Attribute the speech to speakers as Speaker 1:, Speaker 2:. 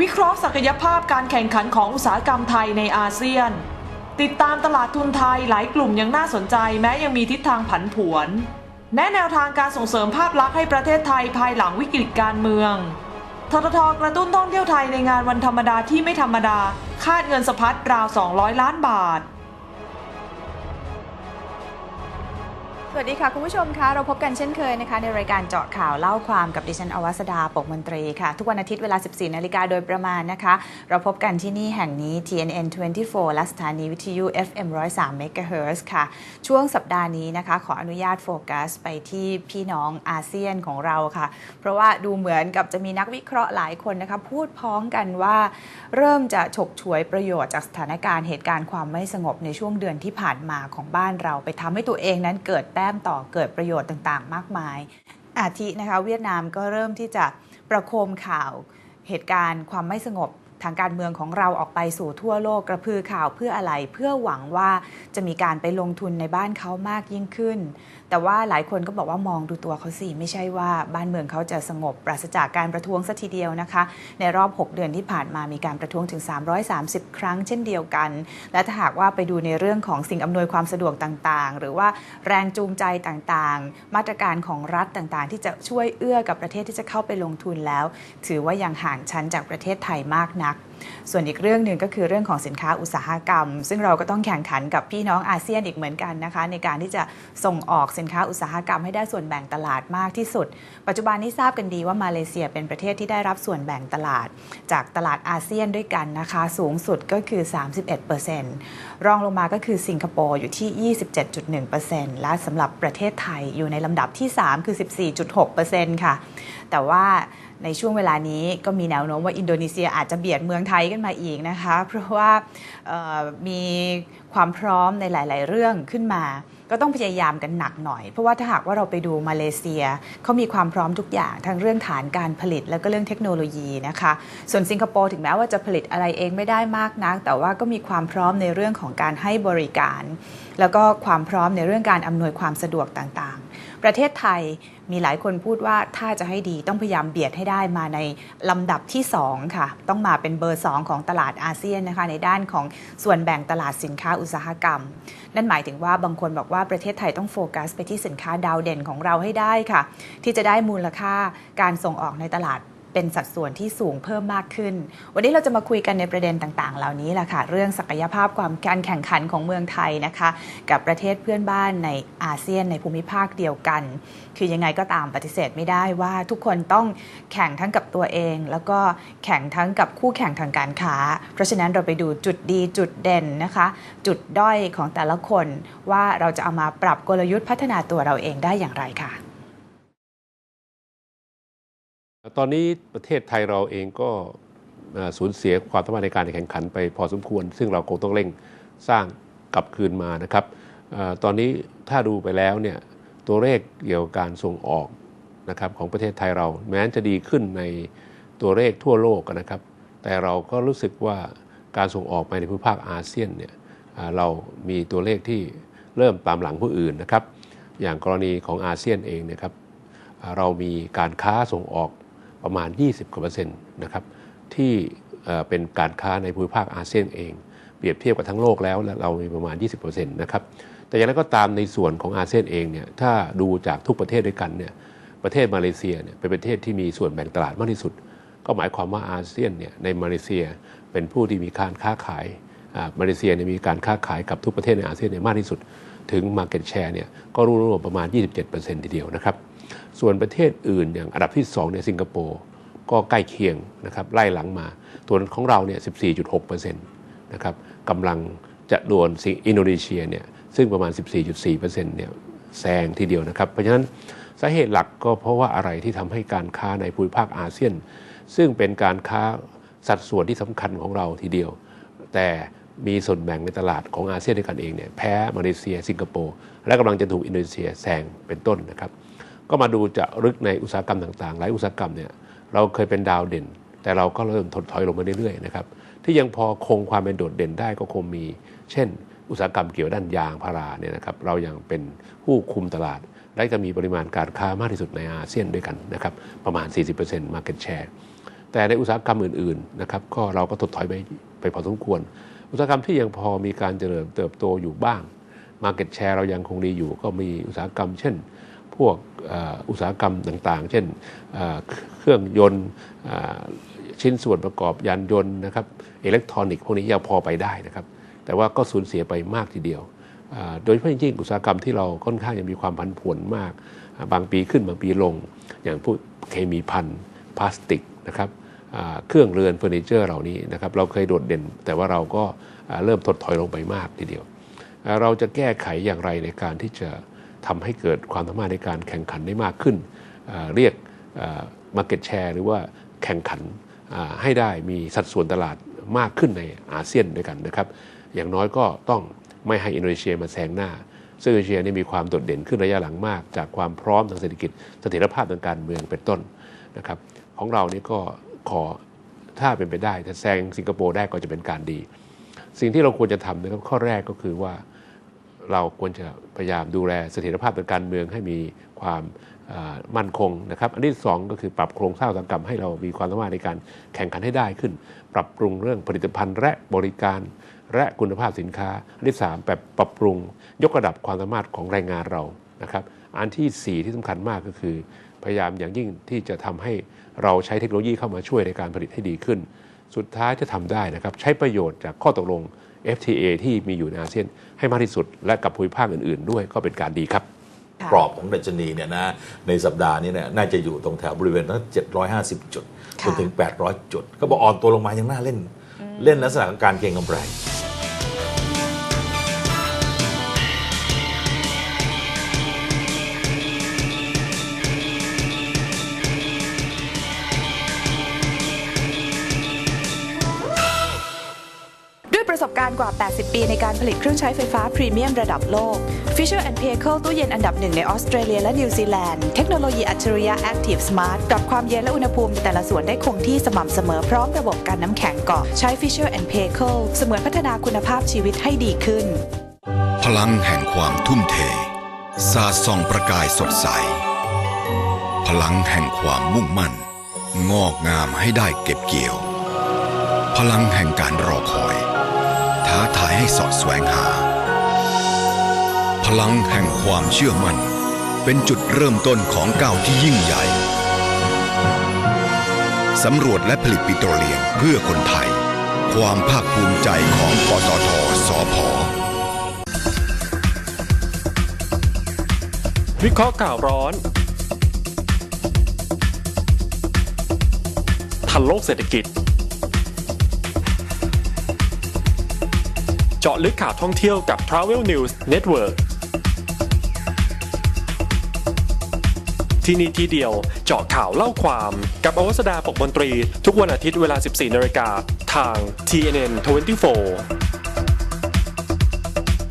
Speaker 1: วิเคราะห์ศักยภาพการแข่งขันของอุตสาหกรรมไทยในอาเซียน ติดตามตลาดทุนไทยหลายกลุ่มยังน่าสนใจแม้ยังมีทิศทางผันผวน แนะแนวทางการส่งเสริมภาพลักษณ์ให้ประเทศไทยภายหลังวิกฤตการเมืองทททกระตุ้นท่องเที่ยวไทยในงานวันธรรมดาที่ไม่ธรรมดา คาดเงินสะพัดราว 200 ล้านบาท
Speaker 2: สวัสดีค่ะ คุณผู้ชมคะเราพบกันเช่นเคยนะคะ ในรายการเจาะข่าวเล่าความกับดิฉันอวสดาปกมนตรีค่ะ ทุกวันอาทิตย์เวลา 14 นาฬิกาโดยประมาณนะคะ เราพบกันที่นี่แห่งนี้ TNN 24 และสถานีวิทยุ FM 103 MHz ค่ะ ช่วงสัปดาห์นี้นะคะ ขออนุญาตโฟกัสไปที่พี่น้องอาเซียนของเราค่ะ เพราะว่าดูเหมือนกับจะมีนักวิเคราะห์หลายคนนะคะ พูดพ้องกันว่า เริ่มจะฉกฉวยประโยชน์จากสถานการณ์เหตุการณ์ความไม่สงบในช่วงเดือนที่ผ่านมาของบ้านเรา ไปทำให้ตัวเองนั้นเกิดแต้มต่อเกิดประโยชน์ต่างๆ มากมาย อาทินะคะเวียดนามก็เริ่มที่จะประโคมข่าวเหตุการณ์ความไม่สงบ ทางการเมืองของเราออกไปสู่ทั่วโลกกระพือข่าวเพื่ออะไร เพื่อหวังว่าจะมีการไปลงทุนในบ้านเขามากยิ่งขึ้น แต่ว่าหลายคนก็บอกว่ามองดูตัวเขาสิไม่ใช่ว่าบ้านเมืองเขาจะสงบปราศจากการประท้วงสัทีเดียวนะคะ ในรอบ 6 เดือนที่ผ่านมามีการประท้วงถึง 330 ครั้งเช่นเดียวกัน และถ้าหากว่าไปดูในเรื่องของสิ่งอำนวยความสะดวกต่างๆ หรือว่าแรงจูงใจต่างๆ มาตรการของรัฐต่างๆ ที่จะช่วยเอื้อกับประเทศที่จะเข้าไปลงทุนแล้ว ถือว่ายังห่างชั้นจากประเทศไทยมากนัก약 ส่วนอีกเรื่องหนึ่งก็คือเรื่องของสินค้าอุตสาหกรรม ซึ่งเราก็ต้องแข่งขันกับพี่น้องอาเซียนอีกเหมือนกันนะคะในการที่จะส่งออกสินค้าอุตสาหกรรมให้ได้ส่วนแบ่งตลาดมากที่สุด ปัจจุบันนี้ทราบกันดีว่ามาเลเซียเป็นประเทศที่ได้รับส่วนแบ่งตลาด จากตลาดอาเซียนด้วยกันนะคะ สูงสุดก็คือ 31%รองลงมาก็คือสิงคโปร์อยู่ที่ 27.1%และสำหรับประเทศไทยอยู่ในลำดับที่ 3 คือ 14.6%ค่ะ แต่ว่าในช่วงเวลานี้ก็มีแนวโน้มว่าอินโดนีเซียอาจจะเบียดเมืองไทยกันมาอีกนะคะ เพราะว่ามีความพร้อมในหลาย ๆ เรื่องขึ้นมา ก็ต้องพยายามกันหนักหน่อย เพราะว่าถ้าหากว่าเราไปดูมาเลเซียเขามีความพร้อมทุกอย่างทั้งเรื่องฐานการผลิตแล้วก็เรื่องเทคโนโลยีนะคะ ส่วนสิงคโปร์ถึงแม้ว่าจะผลิตอะไรเองไม่ได้มากนัก แต่ว่าก็มีความพร้อมในเรื่องของการให้บริการ แล้วก็ความพร้อมในเรื่องการอำนวยความสะดวกต่าง ๆ ประเทศไทยมีหลายคนพูดว่าถ้าจะให้ดีต้องพยายามเบียดให้ได้มาในลำดับที่ 2 ค่ะ ต้องมาเป็นเบอร์ 2 ของตลาดอาเซียนนะคะ ในด้านของส่วนแบ่งตลาดสินค้าอุตสาหกรรม นั่นหมายถึงว่าบางคนบอกว่าประเทศไทยต้องโฟกัสไปที่สินค้าดาวเด่นของเราให้ได้ค่ะ ที่จะได้มูลค่าการส่งออกในตลาด เป็นสัดส่วนที่สูงเพิ่มมากขึ้น วันนี้เราจะมาคุยกันในประเด็นต่างๆ เหล่านี้แหละค่ะ เรื่องศักยภาพความการแข่งขันของเมืองไทยนะคะ กับประเทศเพื่อนบ้านในอาเซียนในภูมิภาคเดียวกัน คือยังไงก็ตามปฏิเสธไม่ได้ว่าทุกคนต้องแข่งทั้งกับตัวเอง แล้วก็แข่งทั้งกับคู่แข่งทางการค้า เพราะฉะนั้นเราไปดูจุดดีจุดเด่นนะคะ จุดด้อยของแต่ละคนว่าเราจะเอามาปรับกลยุทธ์พัฒนาตัวเราเองได้อย่างไรค่ะ
Speaker 3: ตอนนี้ประเทศไทยเราเองก็สูญเสียความสามารถในการแข่งขันไปพอสมควร ซึ่งเราคงต้องเร่งสร้างกลับคืนมานะครับตอนนี้ถ้าดูไปแล้วเนี่ยตัวเลขเกี่ยวกับการส่งออกนะครับของประเทศไทยเรา แม้จะดีขึ้นในตัวเลขทั่วโลกนะครับ แต่เราก็รู้สึกว่าการส่งออกไปในภูมิภาคอาเซียนเนี่ยเรามีตัวเลขที่เริ่มตามหลังผู้อื่นนะครับ อย่างกรณีของอาเซียนเองนะครับเรามีการค้าส่งออก ประมาณ 20กว่าเปอร์เซ็นต์นะครับที่เป็นการค้าในภูมิภาคอาเซียนเอง เปรียบเทียบกับทั้งโลกแล้วเรามีประมาณ 20%นะครับแต่อย่างไรก็ตามในส่วนของอาเซียนเองเนี่ยถ้าดูจากทุกประเทศด้วยกันเนี่ยประเทศมาเลเซียเนี่ยเป็นประเทศที่มีส่วนแบ่งตลาดมากที่สุด ก็หมายความว่าอาเซียนเนี่ยในมาเลเซียเป็นผู้ที่มีการค้าขายมาเลเซียเนี่ยมีการค้าขายกับทุกประเทศในอาเซียนเนี่ยมากที่สุด ถึง Market Share เนี่ยก็รวมประมาณ 27%ทีเดียวนะครับ ส่วนประเทศอื่นอย่างอันดับที่2เนี่ยสิงคโปร์ก็ใกล้เคียงนะครับไล่หลังมา ตัวของเราเนี่ย 14.6%นะครับกำลังจะโดนอินโดนีเซียเนี่ยซึ่งประมาณ 14.4%เนี่ยแซงทีเดียวนะครับ เพราะฉะนั้นสาเหตุหลักก็เพราะว่าอะไรที่ทำให้การค้าในภูมิภาคอาเซียน ซึ่งเป็นการค้าสัดส่วนที่สำคัญของเราทีเดียว แต่มีส่วนแบ่งในตลาดของอาเซียนด้วยกันเองเนี่ยแพ้มาเลเซีย สิงคโปร์และกำลังจะถูกอินโดนีเซียแซงเป็นต้นนะครับ ก็มาดูจะลึกในอุตสาหกรรมต่างๆ หลายอุตสาหกรรมเนี่ยเราเคยเป็นดาวเด่น แต่เราก็เริ่มถดถอยลงมาเรื่อยๆนะครับที่ยังพอคงความเป็นโดดเด่นได้ก็คงมี เช่น อุตสาหกรรมเกี่ยวด้านยางพาราเนี่ยนะครับเรายังเป็นผู้คุมตลาด และจะมีปริมาณการค้ามากที่สุดในอาเซียนด้วยกันนะครับประมาณ 40% market share แต่ในอุตสาหกรรมอื่นๆนะครับก็เราก็ถดถอยไปไปพอสมควร อุตสาหกรรมที่ยังพอมีการเจริญเติบโตอยู่บ้าง Market Share เรายังคงดีอยู่ก็มีอุตสาหกรรม เช่น พวกอุตสาหกรรมต่างๆ เช่นเครื่องยนต์ชิ้นส่วนประกอบยานยนต์นะครับอิเล็กทรอนิกส์พวกนี้ยังพอไปได้นะครับ แต่ว่าก็สูญเสียไปมากทีเดียวโดยเฉพาะยิ่งอุตสาหกรรมที่เราค่อนข้างจะมีความผันผวนมาก บางปีขึ้นบางปีลง อย่างพวกเคมีพันพลาสติกนะครับเครื่องเรือนเฟอร์นิเจอร์เหล่านี้นะครับเราเคยโดดเด่น แต่ว่าเราก็เริ่มถดถอยลงไปมากทีเดียว เราจะแก้ไขอย่างไรในการที่จะ ทำให้เกิดความสามารถในการแข่งขันได้มากขึ้น เรียกมาร์เก็ตแชร์หรือว่าแข่งขันให้ได้มีสัดส่วนตลาดมากขึ้นในอาเซียนด้วยกันนะครับ อย่างน้อยก็ต้องไม่ให้อินโดนีเซียมาแซงหน้า ซึ่งอินโดนีเซียนี่มีความโดดเด่นขึ้นระยะหลังมาก จากความพร้อมทางเศรษฐกิจเสถียรภาพทางการเมืองเป็นต้นนะครับ ของเรานี่ก็ขอถ้าเป็นไปได้ถ้าแซงสิงคโปร์ได้ก็จะเป็นการดี สิ่งที่เราควรจะทำนะครับข้อแรกก็คือว่า เราควรจะพยายามดูแลเสถียรภาพทางการเมืองให้มีความมั่นคงนะครับ อันที่สองก็คือปรับโครงสร้างสาหกรรมให้เรามีความสามารถในการแข่งขันให้ได้ขึ้น ปรับปรุงเรื่องผลิตภัณฑ์ และบริการ และคุณภาพสินค้า อันที่สามแบบปรับปรุงยกระดับความสามารถของแรงงานเรานะครับ อันที่สี่ที่สำคัญมากก็คือ พยายามอย่างยิ่งที่จะทำให้เราใช้เทคโนโลยีเข้ามาช่วยในการผลิตให้ดีขึ้น สุดท้ายจะทำได้นะครับใช้ประโยชน์จากข้อตกลง FTA ที่มีอยู่ในอาเซียนให้มากที่สุด และกับภูมิภาคอื่น ๆ ด้วยก็เป็นการดีครับ
Speaker 2: ค่ะ
Speaker 4: กรอบของดัชนีเนี่ยนะในสัปดาห์นี้เนี่ยน่าจะอยู่ตรงแถวบริเวณนั้น750 จุดจ
Speaker 2: ค่ะ
Speaker 4: นถึง 800 จุด ก็บอกอ่อนตัวลงมายังน่าเล่น เล่นลักษณะของการเก็งกำไร
Speaker 2: ประสบการณ์กว่า 80 ปีในการผลิตเครื่องใช้ไฟฟ้าพรีเมียมระดับโลก Fisher p a y c e ตู้เย็นอันดับหนึ่งในออสเตรเลียและนิวซีแลนด์ เทคโนโลยีอัจฉริยะ Active Smart ปรับความเย็นและอุณหภูมิในแต่ละส่วนได้คงที่สม่ำเสมอพร้อมระบบการน้ำแข็งเกาะใช้ Fisher p a y c e เสมือนพัฒนาคุณภาพชีวิตให้ดีขึ้น
Speaker 5: พลังแห่งความทุ่มเทสาดส่องประกายสดใส พลังแห่งความมุ่งมั่น งอกงามให้ได้เก็บเกี่ยว พลังแห่งการรอคอย ให้สอดแสวงหา พลังแห่งความเชื่อมั่น เป็นจุดเริ่มต้นของก้าวที่ยิ่งใหญ่ สำรวจและผลิตปิโตรเลียมเพื่อคนไทย ความภาคภูมิใจของปตทสอพอ
Speaker 6: วิเคราะห์ข่าวร้อน ทันโลกเศรษฐกิจ เจาะลึกข่าวท่องเที่ยวกับ Travel News Network ที่นี่ที่เดียวเจาะข่าวเล่าความ กับอวสดาปกมนตรี ทุกวันอาทิตย์เวลา 14นาฬิกาทาง TNN 24